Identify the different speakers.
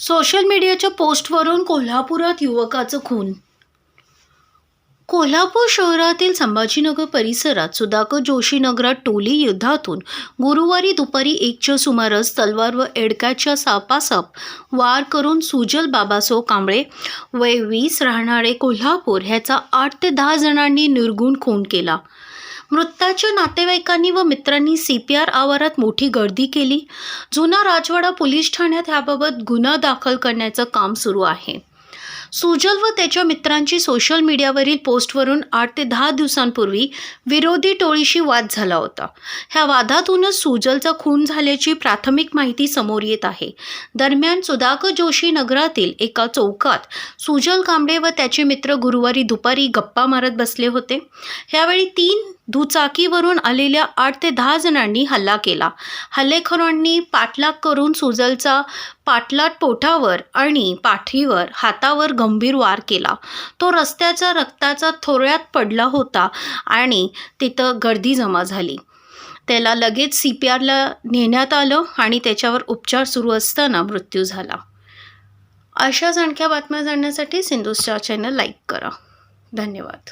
Speaker 1: Social मीडियाच्या पोस्टवरून कोल्हापुरात युवकाचं खून. कोल्हापूर शहरातील संभाजीनगर परिसरात सुधाकर जोशी नगरात टोली युद्धातून गुरुवारी दुपारी एकच्या सुमारास तलवार व एडक्याच्या सापासाप वार करून सुजल बाबासो कांबळे वय वीस राहणारे कोल्हापूर ह्याचा आठ ते दहा जणांनी निर्गुण खून केला. मृताच्या नातेवाईकांनी व मित्रांनी सी पी आर आवारात मोठी गर्दी केली. जुना राजवाडा पोलीस ठाण्यात याबाबत गुन्हा दाखल करण्याचं काम सुरू आहे. सुजल व त्याच्या मित्रांची सोशल मीडियावरील पोस्टवरून आठ ते दहा दिवसांपूर्वी विरोधी टोळीशी वाद झाला होता. ह्या वादातूनच सुजलचा खून झाल्याची प्राथमिक माहिती समोर येत आहे. दरम्यान सुधाकर जोशी नगरातील एका चौकात सुजल कांबळे व त्याचे मित्र गुरुवारी दुपारी गप्पा मारत बसले होते. ह्यावेळी तीन दुचाकीवरून आलेल्या आठ ते दहा जणांनी हल्ला केला. हल्लेखोरांनी पाठलाग करून सुजलचा पाठलाट पोटावर आणि पाठीवर हातावर गंभीर वार केला. तो रस्त्याच्या रक्ताचा थोड्यात पडला होता आणि तिथं गर्दी जमा झाली. त्याला लगेच सी पी आरला नेण्यात आलं आणि त्याच्यावर उपचार सुरू असताना मृत्यू झाला. अशाच आणख्या बातम्या जाणण्यासाठी सिंधुस्टार चॅनल लाईक करा. धन्यवाद.